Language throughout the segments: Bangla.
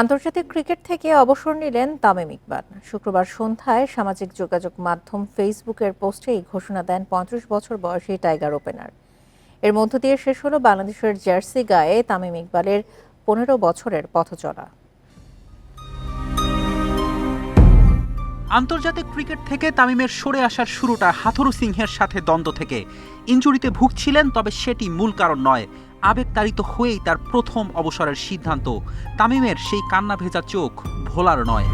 আন্তর্জাতিক ক্রিকেট থেকে অবসর নিলেন তামিম ইকবাল। শুক্রবার সন্ধ্যায় সামাজিক যোগাযোগ মাধ্যম ফেসবুকের পোস্টে এই ঘোষণা দেন পঁয়ত্রিশ বছর বয়সী টাইগার ওপেনার। এর মধ্য দিয়ে শেষ হলো বাংলাদেশের জার্সি গায়ে তামিম ইকবালের পনেরো বছরের পথচলা। আন্তর্জাতিক ক্রিকেট থেকে তামিমের সরে আসার শুরুটা হাথুরু সিংহের সাথে দ্বন্দ্ব থেকে। ইনজুরিতে ভুগছিলেন, তবে সেটি মূল কারণ নয়। আবেগতাড়িত হয়েই তার প্রথম অবসরের সিদ্ধান্ত। তামিমের সেই কান্না ভেজা চোখ ভোলার নয়।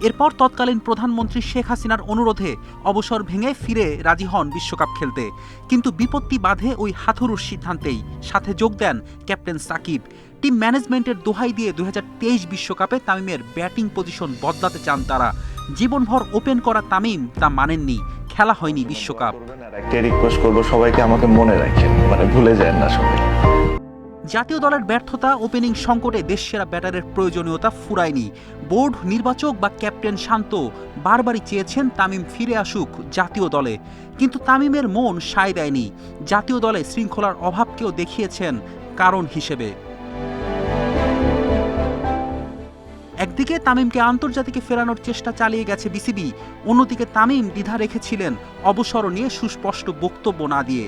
এরপর তৎকালীন প্রধানমন্ত্রী শেখ হাসিনার অনুরোধে অবসর ভেঙে ফিরে রাজি হন বিশ্বকাপ খেলতে। কিন্তু বিপত্তি বাধে ওই হাথুরুর সিদ্ধান্তেই। সাথে যোগ দেন ক্যাপ্টেন সাকিব। টিম ম্যানেজমেন্টের দোহাই দিয়ে দু বিশ্বকাপে তামিমের ব্যাটিং পজিশন বদলাতে চান তারা। জীবনভর ওপেন করা তামিম তা মানেননি। খেলা হয়নি বিশ্বকাপ। রিকোয়েস্ট করব সবাইকে আমাকে মনে রাখেন মানে ভুলে যায় না সবাই। জাতীয় দলের ব্যর্থতা ওপেনিং সংকটে দেশসেরা ব্যাটারের প্রয়োজনীয়তা ফুরায়নি। বোর্ড নির্বাচক বা ক্যাপ্টেন শান্ত বারবারই চেয়েছেন তামিম ফিরে আসুক জাতীয় দলে। কিন্তু তামিমের মন সায় দেয়নি। জাতীয় দলে শৃঙ্খলার অভাবকেও দেখিয়েছেন কারণ হিসেবে। একদিকে তামিমকে আন্তর্জাতিকে ফেরানোর চেষ্টা চালিয়ে গেছে বিসিবি। অন্যদিকে তামিম দ্বিধা রেখেছিলেন অবসর নিয়ে সুস্পষ্ট বক্তব্য না দিয়ে।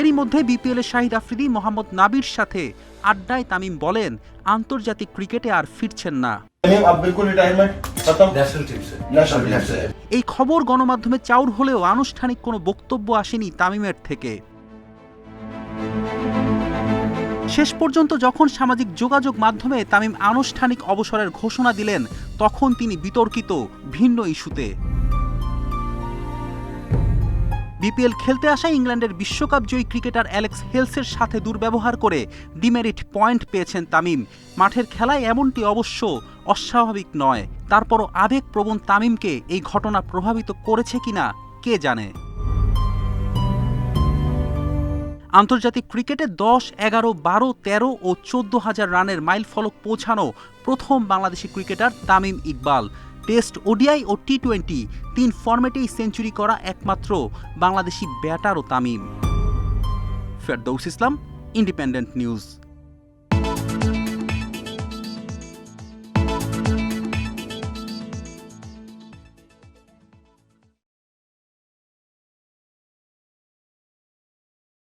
এরই মধ্যে বিপিএলের শাহিদ আফ্রিদি মোহাম্মদ নাবির সাথে আড্ডায় তামিম বলেন আন্তর্জাতিক ক্রিকেটে আর ফিরছেন না। এই খবর গণমাধ্যমে চাউর হলেও আনুষ্ঠানিক কোনো বক্তব্য আসেনি তামিমের থেকে। শেষ পর্যন্ত যখন সামাজিক যোগাযোগ মাধ্যমে তামিম আনুষ্ঠানিক অবসরের ঘোষণা দিলেন, তখন তিনি বিতর্কিত ভিন্ন ইস্যুতে। বিপিএল খেলতে আসা ইংল্যান্ডের বিশ্বকাপ জয়ী ক্রিকেটার অ্যালেক্স হেলসের সাথে দুর্ব্যবহার করে ডিমেরিট পয়েন্ট পেয়েছেন তামিম। মাঠের খেলায় এমনটি অবশ্য অস্বাভাবিক নয়। তারপরও আবেগপ্রবণ তামিমকে এই ঘটনা প্রভাবিত করেছে কিনা, কে জানে? আন্তর্জাতিক ক্রিকেটে দশ, এগারো, বারো, তেরো ও চোদ্দ হাজার রানের মাইল ফলক পৌঁছানো প্রথম Bangladeshi cricketer Tamim Iqbal. Test ODI ও টি টোয়েন্টি তিন ফর্মেটেই সেঞ্চুরি করা একমাত্র বাংলাদেশি ব্যাটার ও Tamim. Ferdous Islam, independent news.